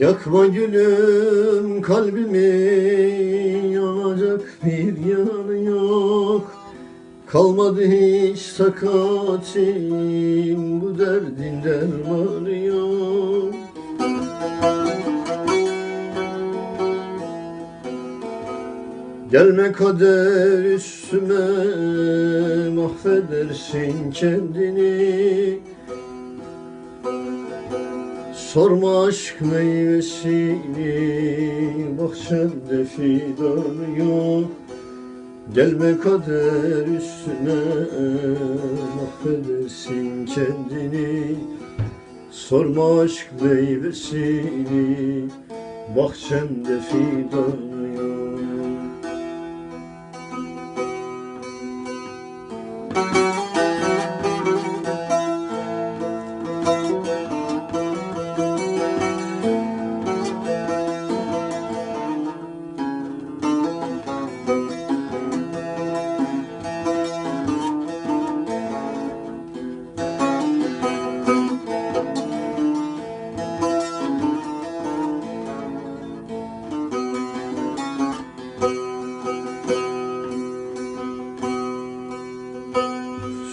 Yakma gülüm kalbimi yanacak bir yanı yok. Kalmadı hiç takatim bu derdin dermanı yok. Gelme kader üstüme mahvedersin kendini Sorma aşk meyvesini bahçemde fidanı yok. Gelme kader üstüne mahvedersin kendini. Sorma aşk meyvesini bahçemde fidanı yok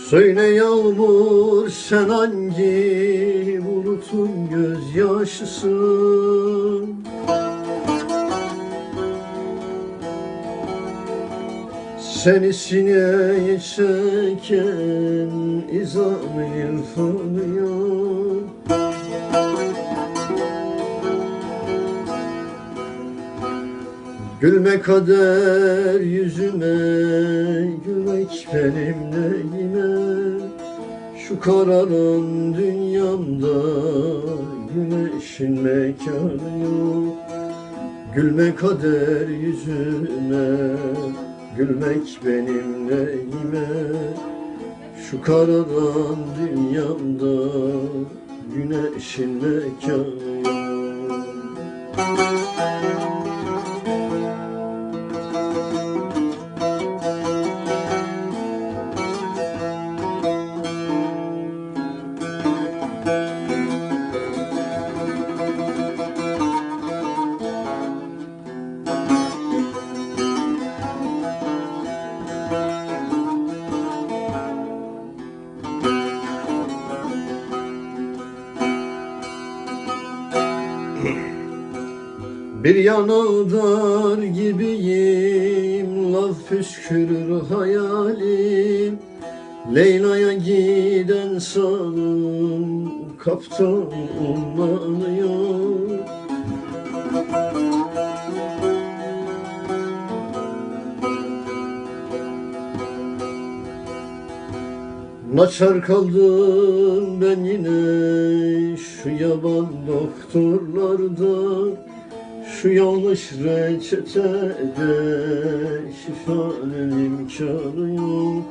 Söyle yağmur sen hangi bulutun gözyaşısın? Seni sineye çeken izan irfanı Gülme kader yüzüme Gülmek benim neyime Şu kararan dünyamda Güneşin mekanı yok. Gülme kader yüzüme Gülmek benim neyime Şu kararan dünyamda Güneşin mekanı yok Bir yanıldar gibiyim Laf püskürür hayalim. Leyla'ya giden sanım Kaptan ummanıyor Naçar kaldım ben yine şu yaban doktorlardan Şu yanlış reçetede şifanın imkanı yok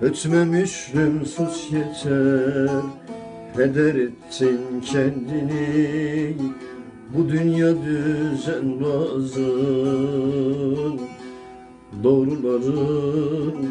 Ötme Müslüm sus yeter. Heder ettin kendini. Bu dünya düzenbazın Doğruların